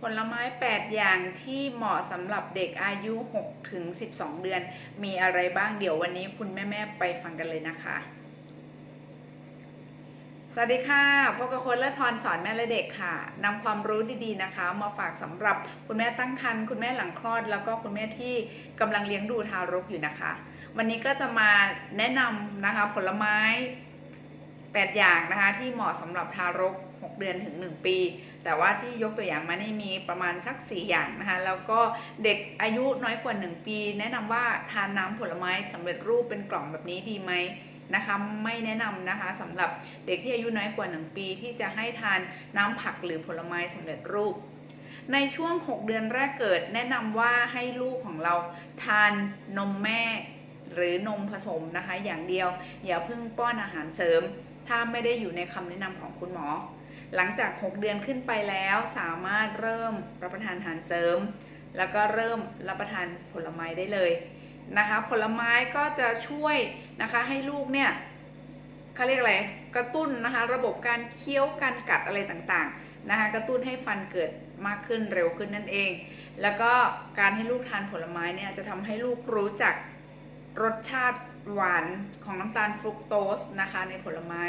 ผลไม้ 8 อย่างที่เหมาะสำหรับเด็กอายุ 6 ถึง 12 เดือน มีอะไรบ้างเดี๋ยววันนี้คุณแม่ ๆ ไปฟังกันเลยนะคะ สวัสดีค่ะพบกับคนและพรสอนแม่และเด็กค่ะนำความรู้ดีๆนะคะ มาฝากสำหรับคุณแม่ตั้งครรภ์คุณแม่หลังคลอด แล้วก็คุณแม่ที่กำลังเลี้ยงดูทารกอยู่นะคะ วันนี้ก็จะมาแนะนำนะคะผลไม้ 8 อย่างนะคะที่เหมาะสำหรับทารก 6 เดือนถึง 1 ปี แต่ว่าที่ยกตัวอย่างมานี่มีประมาณสัก 4 อย่างนะคะ แล้วก็เด็กอายุน้อยกว่า 1 ปี แนะนำว่าทานน้ำผลไม้สำเร็จรูปเป็นกล่องแบบนี้ดีไหมนะคะไม่แนะนำนะคะสำหรับเด็กที่อายุน้อยกว่า 1 ปี ที่จะให้ทานน้ำผักหรือผลไม้สำเร็จรูป ในช่วง 6 เดือนแรกเกิด แนะนำว่าให้ลูกของเราทานนมแม่หรือนมผสมนะคะ อย่างเดียว อย่าเพิ่งป้อนอาหารเสริม ถ้าไม่ได้อยู่ในคำแนะนำของคุณหมอ หลังจาก 6 เดือนขึ้นไปแล้วสามารถเริ่มรับประทานอาหารเสริม แล้วก็เริ่มรับประทานผลไม้ได้เลยนะคะ ผลไม้ก็จะช่วยนะคะให้ลูกเนี่ยเขาเรียกอะไรกระตุ้นนะคะระบบการเคี้ยวการกัดอะไรต่างๆนะคะกระตุ้นให้ฟันเกิดมากขึ้นเร็วขึ้นนั่นเอง แล้วก็การให้ลูกทานผลไม้เนี่ยจะทำให้ลูกรู้จักรสชาติหวานของน้ำตาลฟรุกโตสนะคะในผลไม้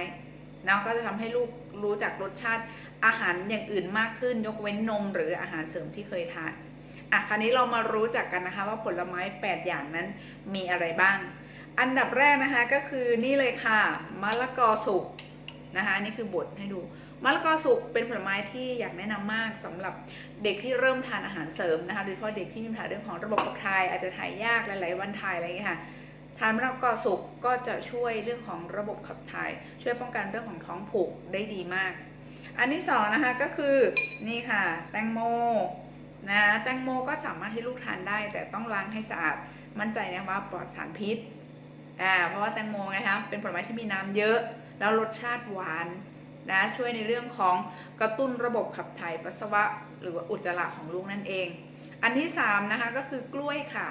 นะก็จะทำให้ลูกรู้จักรสชาติอาหารอย่างอื่นมากขึ้น ยกเว้นนมหรืออาหารเสริมที่เคยทานอะคราวนี้เรามารู้จักกันนะคะว่าผลไม้ 8 อย่างนั้นมีอะไรบ้าง อันดับแรกนะคะก็คือนี่เลยค่ะมะละกอสุกนะคะนี่คือบดให้ดูมะละกอสุกเป็นผลไม้ที่อยากแนะนำมากสำหรับเด็กที่เริ่มทานอาหารเสริมนะคะโดยเฉพาะเด็กที่มีปัญหาเรื่องของระบบขับถ่ายอาจจะถ่ายยากหลายๆวันถ่ายอะไรอย่างเงี้ยค่ะ ทานมะละกอสุกก็จะช่วยเรื่องของระบบขับถ่าย ช่วยป้องกันเรื่องของท้องผูกได้ดีมาก อันที่สองนะคะก็คือนี่ค่ะ แตงโมนะแตงโมก็สามารถให้ลูกทานได้ แต่ต้องล้างให้สะอาดมั่นใจนะว่าปลอดสารพิษอ่าเพราะว่าแตงโมไงคะเป็นผลไม้ที่มีน้ำเยอะ แล้วรสชาติหวานนะช่วยในเรื่องของกระตุ้นระบบขับถ่ายปัสสาวะ หรือว่าอุจจาระของลูกนั่นเอง อันที่สามนะคะก็คือกล้วยค่ะ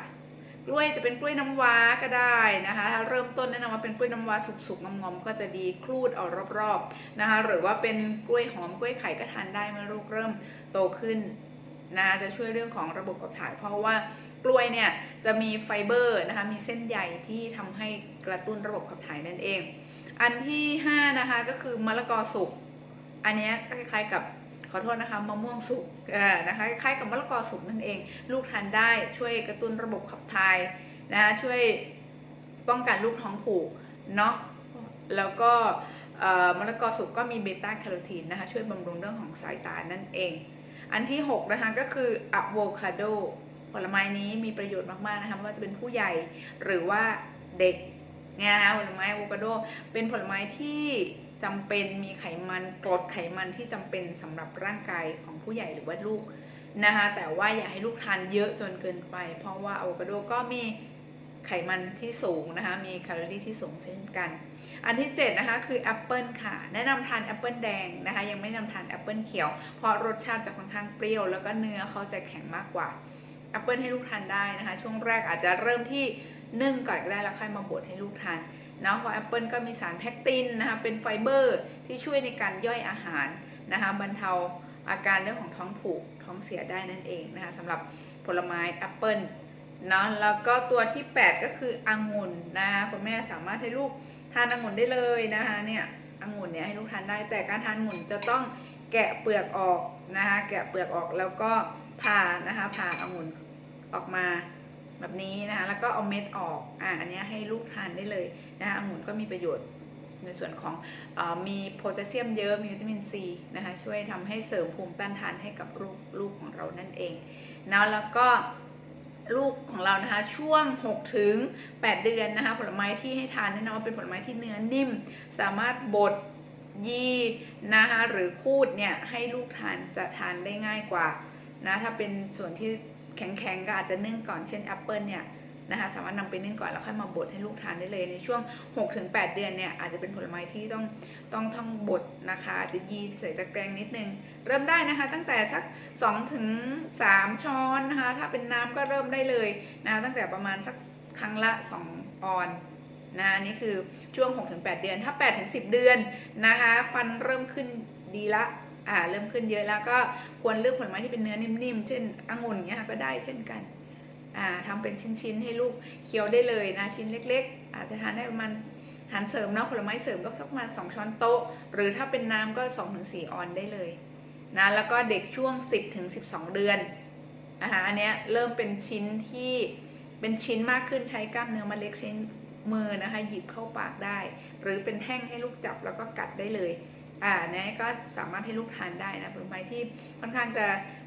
กล้วยจะเป็นกล้วยน้ำว้าก็ได้นะคะถ้าเริ่มต้นแนะนำว่าเป็นกล้วยน้ำว้าสุกๆงอมๆก็จะดีคลูดเอารอบๆนะคะ หรือว่าเป็นกล้วยหอมกล้วยไข่ก็ทานได้เมื่อลูกเริ่มโตขึ้นนะจะช่วยเรื่องของระบบขับถ่ายเพราะว่ากล้วยเนี่ยจะมีไฟเบอร์นะคะมีเส้นใยที่ทำให้กระตุ้นระบบขับถ่ายนั่นเอง อันที่ 5 นะคะก็คือมะละกอสุกอันนี้คล้ายๆกับ ขอโทษนะคะมะม่วงสุกนะคะคล้ายกับมะละกอสุกนั่นเอง ลูกทานได้ช่วยกระตุ้นระบบขับถ่ายนะคะช่วยป้องกันลูกท้องผูกเนาะแล้วก็มะละกอสุกก็มีเบต้าแคโรทีนนะคะช่วยบำรุงเรื่องของสายตานั่นเอง อันที่ 6 นะคะก็คืออะโวคาโดผลไม้นี้มีประโยชน์มากๆนะคะไม่ว่าจะเป็นผู้ใหญ่หรือว่าเด็กนะคะผลไม้อะโวคาโดเป็นผลไม้ที่ จำเป็นมีไขมันกรดไขมันที่จำเป็นสำหรับร่างกายของผู้ใหญ่หรือว่าลูกนะคะแต่ว่าอย่าให้ลูกทานเยอะจนเกินไป เพราะว่าอะโวคาโดก็มีไขมันที่สูงนะคะมีแคลอรี่ที่สูงเช่นกัน อันที่7นะคะคือแอปเปิลค่ะ แนะนำทานแอปเปิลแดงนะคะยังไม่แนะนำทานแอปเปิลเขียว เพราะรสชาติจะค่อนข้างเปรี้ยว แล้วก็เนื้อเขาจะแข็งมากกว่าแอปเปิลให้ลูกทานได้นะคะ ช่วงแรกอาจจะเริ่มที่นึ่งก่อนก็ได้แล้วค่อยมาบดให้ลูกทาน นะเพราะแอปเปิลก็มีสารแพคตินนะคะเป็นไฟเบอร์ที่ช่วยในการย่อยอาหารนะคะบรรเทาอาการเรื่องของท้องผูกท้องเสียได้นั่นเองนะคะสำหรับผลไม้แอปเปิลเนาะแล้วก็ตัวที่ 8 ก็คือองุ่นนะคะคุณแม่สามารถให้ลูกทานองุ่นได้เลยนะคะเนี่ยองุ่นเนี่ยให้ลูกทานได้แต่การทานองุ่นจะต้องแกะเปลือกออกนะคะแกะเปลือกออกแล้วก็ผ่านะคะผ่าองุ่นออกมา แบบนี้นะคะแล้วก็เอาเม็ดออกอ่าอันนี้ให้ลูกทานได้เลยนะคะองุ่นก็มีประโยชน์ในส่วนของอมีโพแทสเซียมเยอะมีวิตามินซีนะคะช่วยทำให้เสริมภูมิต้านทานให้กับลูกลูกของเรานั่นเองนะแล้วก็ลูกของเรานะคะช่วง 6 ถึง 8 เดือนนะคะผลไม้ที่ให้ทานแน่นอนว่าเป็นผลไม้ที่เนื้อนิ่ม สามารถบดยีนะคะหรือคูดเนี่ยให้ลูกทานจะทานได้ง่ายกว่านะถ้าเป็นส่วนที่ แข็งๆก็อาจจะนึ่งก่อนเช่นแอปเปิลเนี่ยนะคะสามารถนำไปนึ่งก่อนแล้วค่อยมาบดให้ลูกทานได้เลยในช่วง 6-8 เดือนเนี่ยอาจจะเป็นผลไม้ที่ต้องต้องท่องบดนะคะจะยีใส่ตะแกรงนิดนึง เริ่มได้นะคะ ตั้งแต่สัก 2-3 ช้อนนะคะถ้าเป็นน้ำก็เริ่มได้เลยนะคะตั้งแต่ประมาณสักครั้งละ 2 ออนนะอันนี่คือช่วง 6-8 เดือนถ้า 8-10 เดือนนะคะ ฟันเริ่มขึ้นดีละ อ่าเริ่มขึ้นเยอะแล้วก็ควรเลือกผลไม้ที่เป็นเนื้อนิ่มๆ เช่นองุ่นเงี้ยก็ได้เช่นกันอ่าทำเป็นชิ้นๆให้ลูกเคี้ยวได้เลยนะชิ้นเล็ก ๆ อาจจะทานได้ประมาณอาหารเสริมเนาะผลไม้เสริมก็สักประมาณ2ช้อนโต๊ะ หรือถ้าเป็นน้ำก็ 2-4ถึง4ออนได้เลยนะแล้วก็เด็กช่วง 10ถึง12 เดือนอาหารอันเนี้ยเริ่มเป็นชิ้นที่เป็นชิ้นมากขึ้นใช้กล้ามเนื้อมาเล็กใช้มือนะคะหยิบเข้าปากได้ หรือเป็นแท่งให้ลูกจับแล้วก็กัดได้เลย อ่าเนี่ยก็สามารถให้ลูกทานได้นะผลไม้ที่ค่อนข้างจะ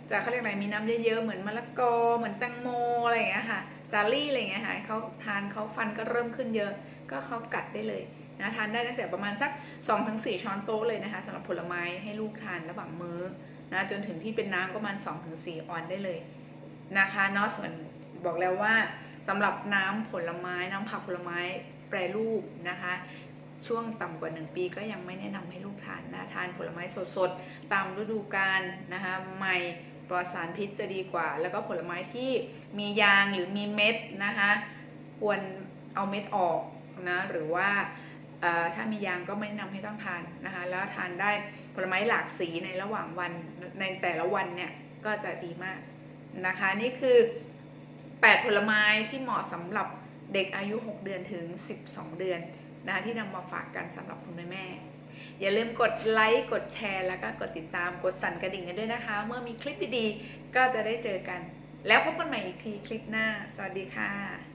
จะเขาเรียกอะไรมีน้ำเยอะๆเหมือนมะละกอเหมือนแตงโมอะไรอย่างเงี้ยค่ะซาลี่อะไรอย่างเงี้ยค่ะเขาทานเขาฟันก็เริ่มขึ้นเยอะ ก็เขากัดได้เลยนะทานได้ตั้งแต่ประมาณสัก 2-4 ช้อนโต๊ะเลยนะคะสำหรับผลไม้ให้ลูกทานระหว่างมื้อนะจนถึงที่เป็นน้ำประมาณ 2-4 ออนได้เลยนะคะเนาะส่วนบอกแล้วว่าสำหรับน้ำผลไม้น้ำผักผลไม้แปรรูปนะคะ ช่วงต่ำกว่า 1 ปีก็ยังไม่แนะนำให้ลูกทานนะทานผลไม้สดๆ ตามฤดูกาลนะคะใหม่ปลอดสารพิษจะดีกว่า แล้วก็ผลไม้ที่มียางหรือมีเม็ดนะคะควรเอาเม็ดออกนะหรือว่าถ้ามียางก็ไม่แนะนำให้ต้องทานนะคะแล้วทานได้ผลไม้หลากสีในระหว่างวันในแต่ละวันเนี่ยก็จะดีมากนะคะนี่คือ 8 ผลไม้ที่เหมาะสำหรับเด็กอายุ 6 เดือนถึง 12 เดือน นะที่นำมาฝากกันสำหรับคุณแม่แม่อย่าลืมกดไลค์กดแชร์ แล้วก็กดติดตามกดสั่นกระดิ่งกันด้วยนะคะ เมื่อมีคลิปดีๆ ก็จะได้เจอกัน แล้วพบกันใหม่อีกทีคลิปหน้า สวัสดีค่ะ